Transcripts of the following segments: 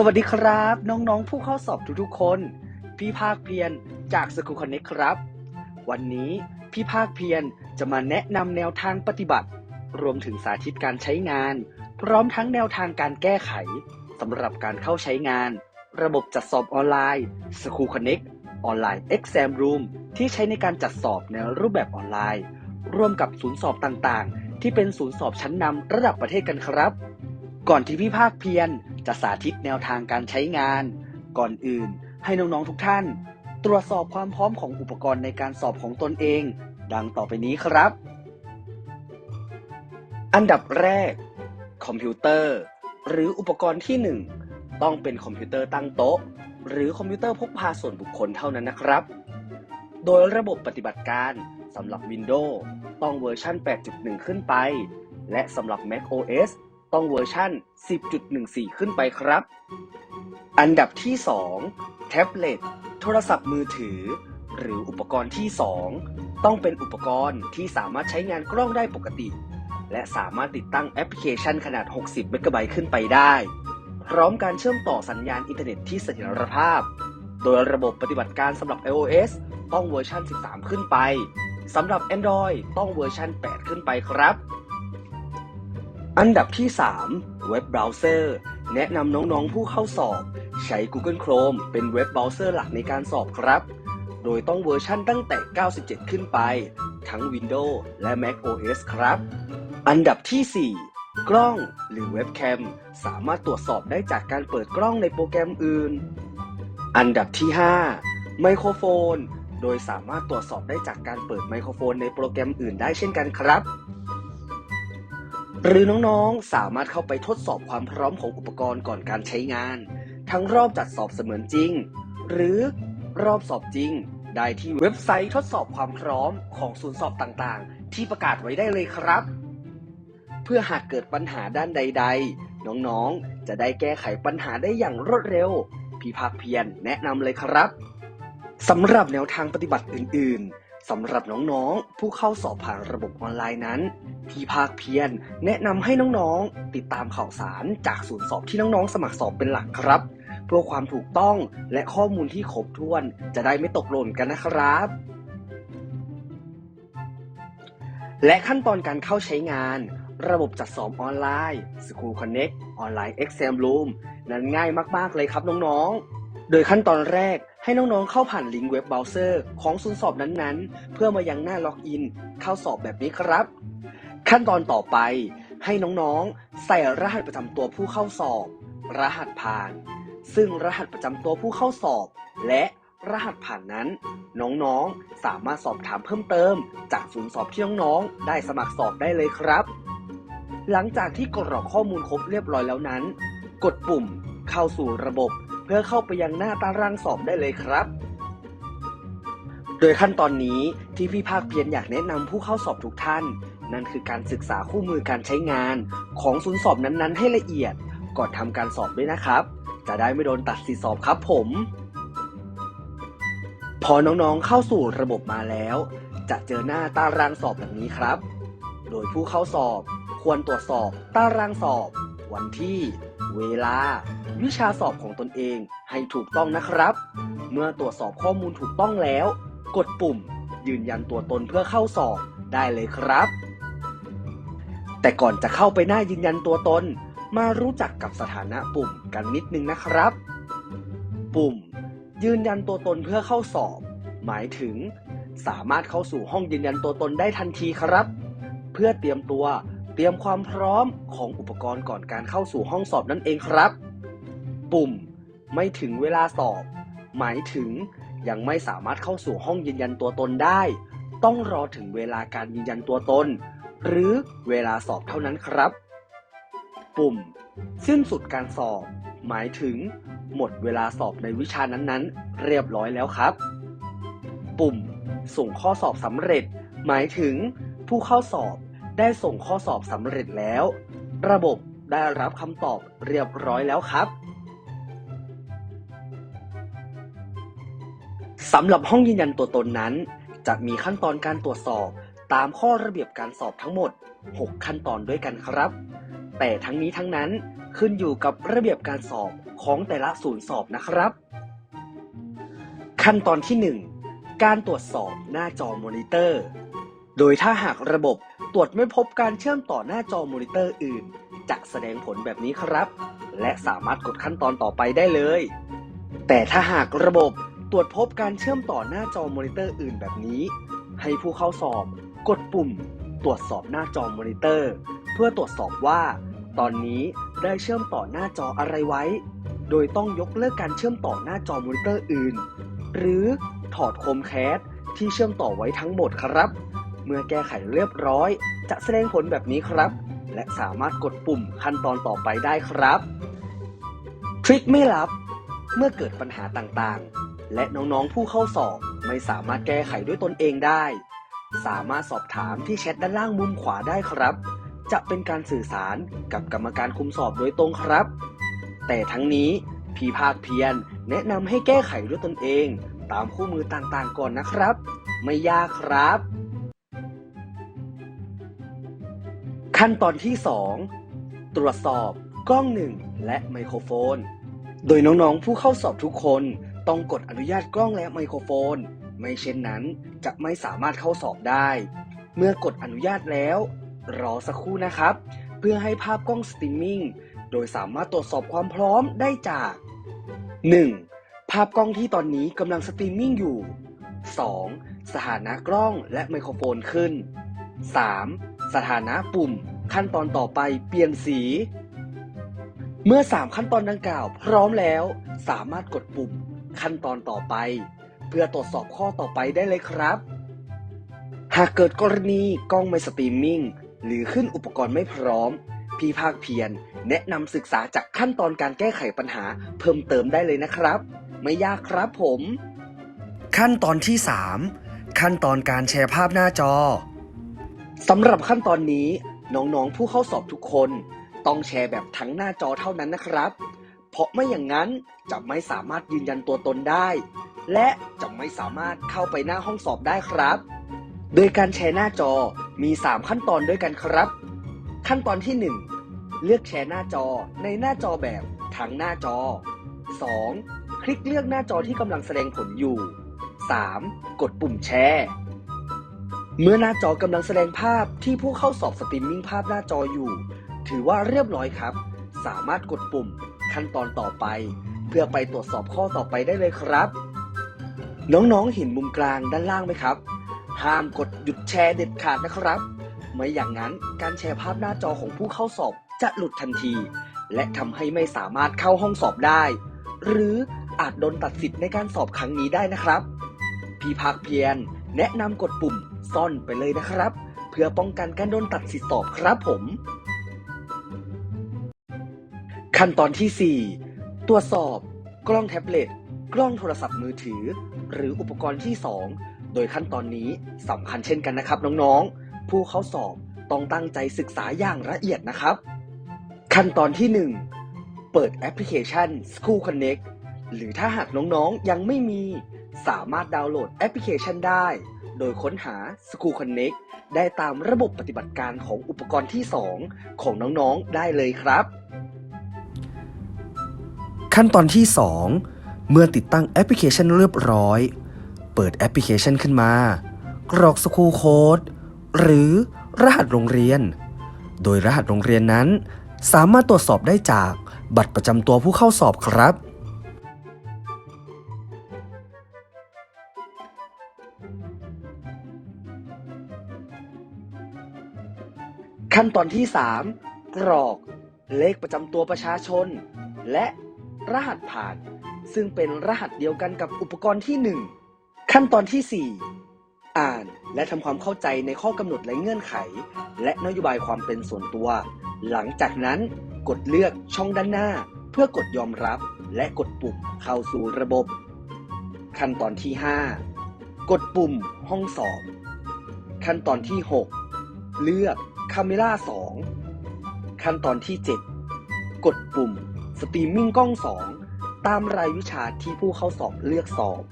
สวัสดีครับ น้องๆ ผู้เข้าสอบทุกๆคน พี่ภาคเพียรจากสกูคอนเน็กครับ วันนี้พี่ภาคเพียรจะมาแนะนำแนวทางปฏิบัติ รวมถึงสาธิตการใช้งาน พร้อมทั้งแนวทางการแก้ไขสำหรับการเข้าใช้งาน ระบบจัดสอบออนไลน์ School Connect ออนไลน์ Exam Room ที่ใช้ในการจัดสอบในรูปแบบออนไลน์ ร่วมกับศูนย์สอบต่างๆ ที่เป็นศูนย์สอบชั้นนำระดับประเทศกันครับ ก่อนที่พี่ภาคเพียรจะสาธิตแนวทางการใช้งาน ก่อนอื่นให้น้องๆทุกท่าน ตรวจสอบความพร้อมของอุปกรณ์ในการสอบของตนเอง ดังต่อไปนี้ครับ อันดับแรก คอมพิวเตอร์ หรืออุปกรณ์ที่ 1 ต้องเป็นคอมพิวเตอร์ตั้งโต๊ะ หรือคอมพิวเตอร์พกพาส่วนบุคคลเท่านั้นนะครับ โดยระบบปฏิบัติการสำหรับ Windows ต้องเวอร์ชัน8.1 ขึ้นไป และสำหรับ Mac OS ต้องเวอร์ชัน10.14 ขึ้นไปครับ อันดับที่ 2 แท็บเล็ต โทรศัพท์มือถือ หรืออุปกรณ์ที่ 2 ต้องเป็นอุปกรณ์ที่สามารถใช้งานกล้องได้ปกติ และสามารถติดตั้งแอปพลิเคชันขนาด 60 เมกะไบต์ขึ้นไปได้ พร้อมการเชื่อมต่อสัญญาณอินเทอร์เน็ตที่เสถียรภาพ โดยระบบปฏิบัติการสำหรับ iOS ต้องเวอร์ชัน13 ขึ้นไปสำหรับ Android ต้องเวอร์ชัน8 ขึ้นไปครับ อันดับที่ 3 เว็บเบราว์เซอร์ แนะนำน้องๆผู้เข้าสอบ ใช้ Google Chrome เป็นเว็บเบราว์เซอร์หลักในการสอบครับ โดยต้องเวอร์ชั่นตั้งแต่ 97 ขึ้นไป ทั้ง Windows และ Mac OS ครับ อันดับที่ 4 กล้องหรือเว็บแคมสามารถตรวจสอบได้จากการเปิดกล้องในโปรแกรมอื่น อันดับที่ 5 ไมโครโฟน โดยสามารถตรวจสอบได้จากการเปิดไมโครโฟนในโปรแกรมอื่นได้เช่นกันครับ หรือน้องๆ สามารถเข้าไปทดสอบความพร้อมของอุปกรณ์ก่อนการใช้งาน ทั้งรอบจัดสอบเสมือนจริง หรือรอบสอบจริง ได้ที่เว็บไซต์ทดสอบความพร้อมของศูนย์สอบต่างๆ ที่ประกาศไว้ได้เลยครับ เพื่อหากเกิดปัญหาด้านใด ๆ น้องๆ จะได้แก้ไขปัญหาได้อย่างรวดเร็ว พี่ภาคเพียรแนะนำเลยครับสำหรับแนวทางปฏิบัติอื่น ๆสำหรับน้องๆ ผู้เข้าสอบผ่านระบบออนไลน์นั้น พี่ภาคเพียรแนะนำให้น้องๆ ติดตามข่าวสารจากศูนย์สอบที่น้องๆ สมัครสอบเป็นหลักครับ เพื่อความถูกต้องและข้อมูลที่ครบถ้วนจะได้ไม่ตกหล่นกันนะครับ และขั้นตอนการเข้าใช้งาน ระบบจัดสอบออนไลน์ School Connect ออนไลน์ Exam Room นั้นง่ายมากๆเลยครับน้องๆ โดยขั้นตอนแรกให้น้องๆ เข้าผ่านลิงก์เว็บเบราว์เซอร์ของศูนย์สอบนั้นๆ เพื่อมายังหน้าล็อกอิน เข้าสอบแบบนี้ครับ ขั้นตอนต่อไปให้น้องๆ ใส่รหัสประจำตัวผู้เข้าสอบ รหัสผ่าน ซึ่งรหัสประจำตัวผู้เข้าสอบ และรหัสผ่านนั้น น้องๆ สามารถสอบถามเพิ่มเติม จากศูนย์สอบที่น้องๆ ได้สมัครสอบได้เลยครับ หลังจากที่กรอกข้อมูลครบเรียบร้อยแล้วนั้น กดปุ่มเข้าสู่ระบบ เพื่อเข้าไปยังหน้าตารางสอบได้เลยครับ โดยขั้นตอนนี้ที่พี่ภาคเพียรอยากแนะนำผู้เข้าสอบทุกท่าน นั่นคือการศึกษาคู่มือการใช้งานของศูนย์สอบนั้นๆ ให้ละเอียด ก่อนทำการสอบด้วยนะครับ จะได้ไม่โดนตัดสิทธิสอบครับผม พอน้องๆเข้าสู่ระบบมาแล้ว จะเจอหน้าตารางสอบดังนี้ครับ โดยผู้เข้าสอบควรตรวจสอบตารางสอบ วันที่ เวลา วิชาสอบของตนเองให้ถูกต้องนะครับ เมื่อตรวจสอบข้อมูลถูกต้องแล้ว กดปุ่ม ยืนยันตัวตนเพื่อเข้าสอบได้เลยครับ แต่ก่อนจะเข้าไปหน้ายืนยันตัวตน มารู้จักกับสถานะปุ่มกันนิดนึงนะครับ ปุ่ม ยืนยันตัวตนเพื่อเข้าสอบ หมายถึง สามารถเข้าสู่ห้องยืนยันตัวตนได้ทันทีครับ เพื่อเตรียมตัวเตรียมความพร้อมของอุปกรณ์ก่อนการเข้าสู่ห้องสอบนั่นเองครับ ปุ่ม ไม่ถึงเวลาสอบ หมายถึงยังไม่สามารถเข้าสู่ห้องยืนยันตัวตนได้ ต้องรอถึงเวลาการยืนยันตัวตน หรือเวลาสอบเท่านั้นครับ ปุ่ม สิ้นสุดการสอบ หมายถึง หมดเวลาสอบในวิชานั้นๆ เรียบร้อยแล้วครับ ปุ่ม ส่งข้อสอบสำเร็จ หมายถึง ผู้เข้าสอบได้ส่งข้อสอบสำเร็จแล้ว ระบบได้รับคำตอบเรียบร้อยแล้วครับสำหรับห้องยืนยันตัวตนนั้น จะมีขั้นตอนการตรวจสอบ ตามข้อระเบียบการสอบทั้งหมด 6 ขั้นตอนด้วยกันครับ แต่ทั้งนี้ทั้งนั้นขึ้นอยู่กับระเบียบการสอบของแต่ละศูนย์สอบนะครับ ขั้นตอนที่ 1 การตรวจสอบหน้าจอมอนิเตอร์ โดยถ้าหากระบบตรวจไม่พบการเชื่อมต่อหน้าจอมอนิเตอร์อื่น จะแสดงผลแบบนี้ครับ และสามารถกดขั้นตอนต่อไปได้เลย แต่ถ้าหากระบบตรวจพบการเชื่อมต่อหน้าจอมอนิเตอร์อื่นแบบนี้ ให้ผู้เข้าสอบ กดปุ่ม ตรวจสอบหน้าจอมอนิเตอร์ เพื่อตรวจสอบว่า ตอนนี้ได้เชื่อมต่อหน้าจออะไรไว้ โดยต้องยกเลิกการเชื่อมต่อหน้าจอมอนิเตอร์อื่น หรือถอดโคมแคสที่เชื่อมต่อไว้ทั้งหมดครับ เมื่อแก้ไขเรียบร้อย จะแสดงผลแบบนี้ครับ และสามารถกดปุ่มขั้นตอนต่อไปได้ครับทริคไม่ลับ เมื่อเกิดปัญหาต่างๆ และน้องๆผู้เข้าสอบไม่สามารถแก้ไขด้วยตนเองได้ สามารถสอบถามที่แชทด้านล่างมุมขวาได้ครับ จะเป็นการสื่อสารกับกรรมการคุมสอบโดยตรงครับ แต่ทั้งนี้พี่ภาคเพียรแนะนำให้แก้ไขด้วยตนเอง ตามคู่มือต่างๆก่อนนะครับ ไม่ยากครับ ขั้นตอนที่ 2 ตรวจสอบกล้องหนึ่งและไมโครโฟน โดยน้องๆผู้เข้าสอบทุกคนต้องกดอนุญาตกล้องและไมโครโฟน ไม่เช่นนั้นจะไม่สามารถเข้าสอบได้ เมื่อกดอนุญาตแล้ว รอสักครู่นะครับ เพื่อให้ภาพกล้องสตรีมมิ่งโดยสามารถตรวจสอบความพร้อมได้จาก 1. ภาพกล้องที่ตอนนี้กำลังสตรีมมิ่งอยู่ 2. สถานะกล้องและไมโครโฟนขึ้น 3. สถานะปุ่ม ขั้นตอนต่อไปเปลี่ยนสี เมื่อ 3 ขั้นตอนดังกล่าว พร้อมแล้ว สามารถกดปุ่มขั้นตอนต่อไป เพื่อตรวจสอบข้อต่อไปได้เลยครับ หากเกิดกรณีกล้องไม่สตรีมมิ่ง หรือขึ้นอุปกรณ์ไม่พร้อม พี่ภาคเพียรแนะนำศึกษาจากขั้นตอนการแก้ไขปัญหาเพิ่มเติมได้เลยนะครับ ไม่ยากครับผม ขั้นตอนที่ 3 ขั้นตอนการแชร์ภาพหน้าจอสำหรับขั้นตอนนี้น้องๆผู้เข้าสอบทุกคน ต้องแชร์แบบทั้งหน้าจอเท่านั้นนะครับเพ ราะไม่อย่างนั้นจะไม่สามารถยืนยันตัวตนได้ และจะไม่สามารถเข้าไปหน้าห้องสอบได้ครับ โดยการแชร์หน้าจอมี 3 ขั้นตอนด้วยกันครับ ขั้นตอนที่ 1 เลือกแชร์หน้าจอในหน้าจอแบบทั้งหน้าจอ 2. คลิกเลือกหน้าจอที่กำลังแสดงผลอยู่ 3. กดปุ่มแชร์ เมื่อหน้าจอกำลังแสดงภาพที่ผู้เข้าสอบสตรีมมิ่งภาพหน้าจออยู่ ถือว่าเรียบร้อยครับ สามารถกดปุ่ม ขั้นตอนต่อไป เพื่อไปตรวจสอบข้อต่อไปได้เลยครับ น้องๆเห็นมุมกลางด้านล่างไหมครับ ห้ามกดหยุดแชร์เด็ดขาดนะครับ ไม่อย่างนั้นการแชร์ภาพหน้าจอของผู้เข้าสอบจะหลุดทันที และทำให้ไม่สามารถเข้าห้องสอบได้ หรืออาจโดนตัดสิทธิ์ในการสอบครั้งนี้ได้นะครับ พี่ภาคเพียรแนะนำกดปุ่มซ่อนไปเลยนะครับ เพื่อป้องกันการโดนตัดสิทธิ์สอบครับผม ขั้นตอนที่ 4 ตรวจสอบ กล้องแท็บเล็ต กล้องโทรศัพท์มือถือ หรืออุปกรณ์ที่ 2 โดยขั้นตอนนี้สำคัญเช่นกันนะครับน้องๆ ผู้เข้าสอบต้องตั้งใจศึกษาอย่างละเอียดนะครับ ขั้นตอนที่ 1 เปิดแอปพลิเคชัน School Connect หรือถ้าหากน้องๆยังไม่มี สามารถดาวน์โหลดแอปพลิเคชันได้ โดยค้นหา School Connect ได้ตามระบบปฏิบัติการของอุปกรณ์ที่ 2 ของน้องๆได้เลยครับ ขั้นตอนที่ 2 เมื่อติดตั้งแอปพลิเคชันเรียบร้อย เปิดแอปพลิเคชันขึ้นมา กรอกสคูโค้ดหรือรหัสโรงเรียน โดยรหัสโรงเรียนนั้น สามารถตรวจสอบได้จากบัตรประจำตัวผู้เข้าสอบครับ ขั้นตอนที่ 3 กรอกเลขประจำตัวประชาชน และ รหัสผ่าน ซึ่งเป็นรหัสเดียวกันกับอุปกรณ์ที่ 1 ขั้นตอนที่ 4 อ่านและทำความเข้าใจในข้อกำหนดและเงื่อนไข และนโยบายความเป็นส่วนตัว หลังจากนั้นกดเลือกช่องด้านหน้า เพื่อกดยอมรับและกดปุ่มเข้าสู่ระบบ ขั้นตอนที่ 5 กดปุ่มห้องสอบ ขั้นตอนที่ 6 เลือกคาเมล่า2ขั้นตอนที่ 7 กดปุ่ม สตรีมมิ่งกล้อง 2 ตามรายวิชาที่ผู้เข้าสอบเลือกสอบ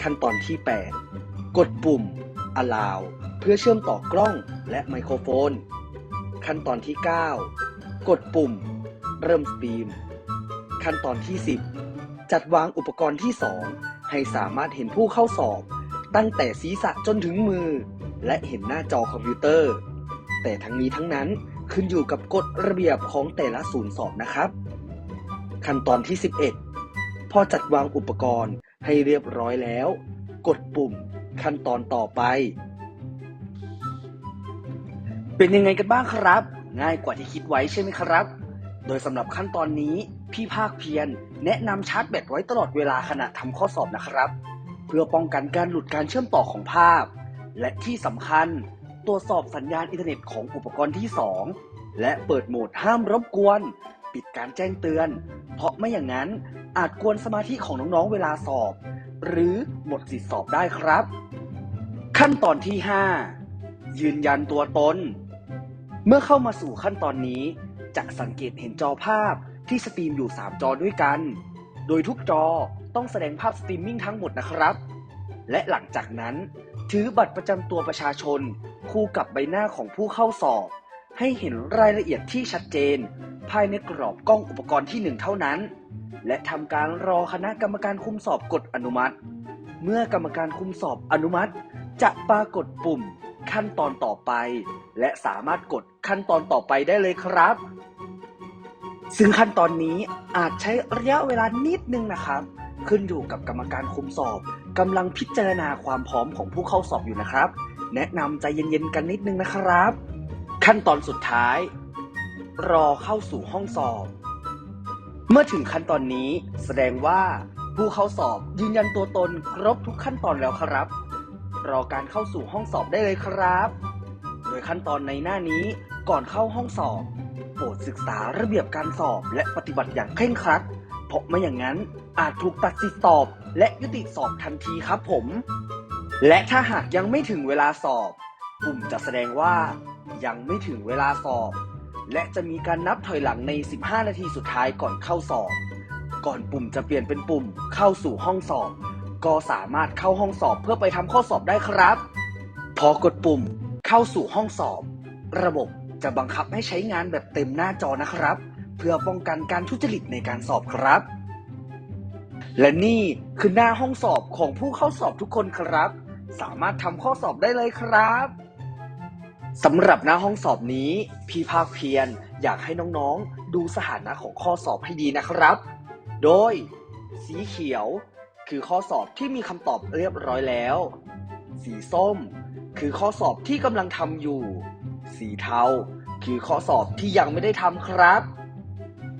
ขั้นตอนที่ 8 กดปุ่ม allow เพื่อเชื่อมต่อกล้องและไมโครโฟน ขั้นตอนที่ 9 กดปุ่ม เริ่มสตรีม ขั้นตอนที่ 10 จัดวางอุปกรณ์ที่ 2 ให้สามารถเห็นผู้เข้าสอบ ตั้งแต่ศีรษะจนถึงมือ และเห็นหน้าจอคอมพิวเตอร์ แต่ทั้งนี้ทั้งนั้นขึ้นอยู่กับกฎระเบียบของแต่ละศูนย์สอบนะครับ ขั้นตอนที่ 11 พอจัดวางอุปกรณ์ให้เรียบร้อยแล้ว กดปุ่มขั้นตอนต่อไป เป็นยังไงกันบ้างครับ ง่ายกว่าที่คิดไว้ใช่ไหมครับ โดยสำหรับขั้นตอนนี้พี่ภาคเพียรแนะนำชาร์จแบตไว้ตลอดเวลาขณะทำข้อสอบนะครับ เพื่อป้องกันการหลุดการเชื่อมต่อของภาพ และที่สำคัญตรวจสอบสัญญาณอินเทอร์เน็ตของอุปกรณ์ที่ 2 และเปิดโหมดห้ามรบกวน ปิดการแจ้งเตือน เพราะไม่อย่างนั้นอาจกวนสมาธิของน้องๆเวลาสอบ หรือหมดสิทธิสอบได้ครับ ขั้นตอนที่ 5 ยืนยันตัวตน เมื่อเข้ามาสู่ขั้นตอนนี้ จะสังเกตเห็นจอภาพที่สตรีมอยู่ 3 จอด้วยกัน โดยทุกจอต้องแสดงภาพสตรีมมิ่งทั้งหมดนะครับ และหลังจากนั้น ถือบัตรประจำตัวประชาชนคู่กับใบหน้าของผู้เข้าสอบ ให้เห็นรายละเอียดที่ชัดเจน ภายในกรอบกล้องอุปกรณ์ที่ 1 เท่านั้น และทำการรอคณะกรรมการคุมสอบกดอนุมัติ เมื่อกรรมการคุมสอบอนุมัติ จะปรากฏปุ่มขั้นตอนต่อไป และสามารถกดขั้นตอนต่อไปได้เลยครับ ซึ่งขั้นตอนนี้อาจใช้ระยะเวลานิดนึงนะครับ ขึ้นอยู่กับกรรมการคุมสอบกำลังพิจารณาความพร้อมของผู้เข้าสอบอยู่นะครับ แนะนำใจเย็นๆกันนิดนึงนะครับ ขั้นตอนสุดท้าย รอเข้าสู่ห้องสอบ เมื่อถึงขั้นตอนนี้แสดงว่าผู้เข้าสอบยืนยันตัวตนครบทุกขั้นตอนแล้วครับ รอการเข้าสู่ห้องสอบได้เลยครับ โดยขั้นตอนในหน้านี้ก่อนเข้าห้องสอบ โปรดศึกษาระเบียบการสอบและปฏิบัติอย่างเคร่งครัด เพราะไม่อย่างนั้นอาจถูกตัดสิทธิสอบและยุติสอบทันทีครับผม และถ้าหากยังไม่ถึงเวลาสอบปุ่มจะแสดงว่า ยังไม่ถึงเวลาสอบ และจะมีการนับถอยหลังใน 15 นาทีสุดท้ายก่อนเข้าสอบ ก่อนปุ่มจะเปลี่ยนเป็นปุ่มเข้าสู่ห้องสอบ ก็สามารถเข้าห้องสอบเพื่อไปทำข้อสอบได้ครับ พอกดปุ่มเข้าสู่ห้องสอบ ระบบจะบังคับให้ใช้งานแบบเต็มหน้าจอนะครับ เพื่อป้องกันการทุจริตในการสอบครับ และนี่คือหน้าห้องสอบของผู้เข้าสอบทุกคนครับ สามารถทำข้อสอบได้เลยครับ สำหรับหน้าห้องสอบนี้ พี่ภาคเพียรอยากให้น้องๆ ดูสถานะของข้อสอบให้ดีนะครับ โดย สีเขียวคือข้อสอบที่มีคำตอบเรียบร้อยแล้ว สีส้ม คือข้อสอบที่กำลังทำอยู่ สีเทาคือข้อสอบที่ยังไม่ได้ทำครับ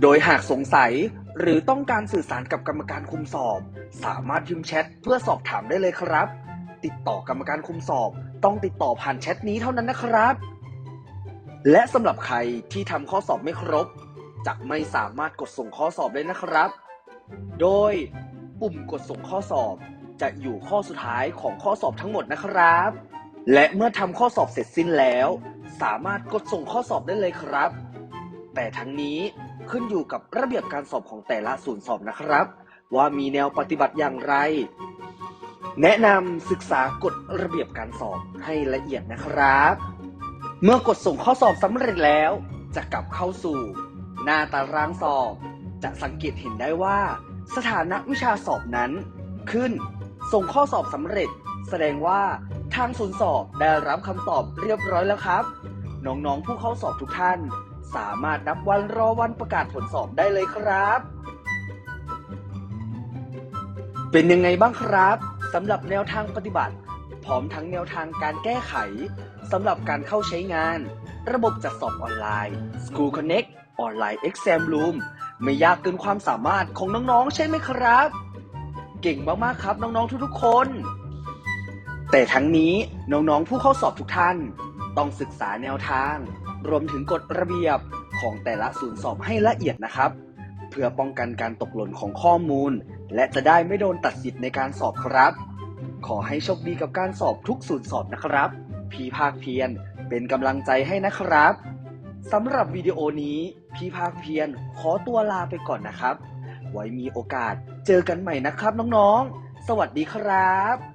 โดยหากสงสัยหรือต้องการสื่อสารกับกรรมการคุมสอบ สามารถพิมพ์แชทเพื่อสอบถามได้เลยครับ ติดต่อกรรมการคุมสอบ ต้องติดต่อผ่านแชทนี้เท่านั้นนะครับ และสำหรับใครที่ทำข้อสอบไม่ครบจะไม่สามารถกดส่งข้อสอบได้นะครับ โดยปุ่มกดส่งข้อสอบจะอยู่ข้อสุดท้ายของข้อสอบทั้งหมดนะครับ และเมื่อทำข้อสอบเสร็จสิ้นแล้ว สามารถกดส่งข้อสอบได้เลยครับ แต่ทั้งนี้ขึ้นอยู่กับระเบียบการสอบของแต่ละศูนย์สอบนะครับ ว่ามีแนวปฏิบัติอย่างไร แนะนำศึกษากฎระเบียบการสอบให้ละเอียดนะครับ เมื่อกดส่งข้อสอบสำเร็จแล้ว จะกลับเข้าสู่ หน้าตารางสอบ จะสังเกตเห็นได้ว่า สถานะวิชาสอบนั้น ขึ้น ส่งข้อสอบสำเร็จ แสดงว่าทางศูนย์สอบได้รับคำตอบเรียบร้อยแล้วครับ น้องๆผู้เข้าสอบทุกท่าน สามารถนับวันรอวันประกาศผลสอบได้เลยครับ เป็นยังไงบ้างครับ สำหรับแนวทางปฏิบัติ พร้อมทั้งแนวทางการแก้ไขสำหรับการเข้าใช้งาน ระบบจัดสอบออนไลน์ School Connect ออนไลน์ Exam Room ไม่ยากเกินความสามารถของน้องๆ ใช่ไหมครับ เก่งมากๆครับน้องๆทุกๆคน แต่ทั้งนี้น้องๆผู้เข้าสอบทุกท่าน ต้องศึกษาแนวทาง รวมถึงกฎระเบียบของแต่ละศูนย์สอบให้ละเอียดนะครับ เพื่อป้องกันการตกหล่นของข้อมูล และจะได้ไม่โดนตัดสิทธิ์ในการสอบครับ ขอให้โชคดีกับการสอบทุกศูนย์สอบนะครับ พี่ภาคเพียรเป็นกำลังใจให้นะครับสำหรับวิดีโอนี้ พี่ภาคเพียรขอตัวลาไปก่อนนะครับ ไว้มีโอกาสเจอกันใหม่นะครับน้องๆ สวัสดีครับ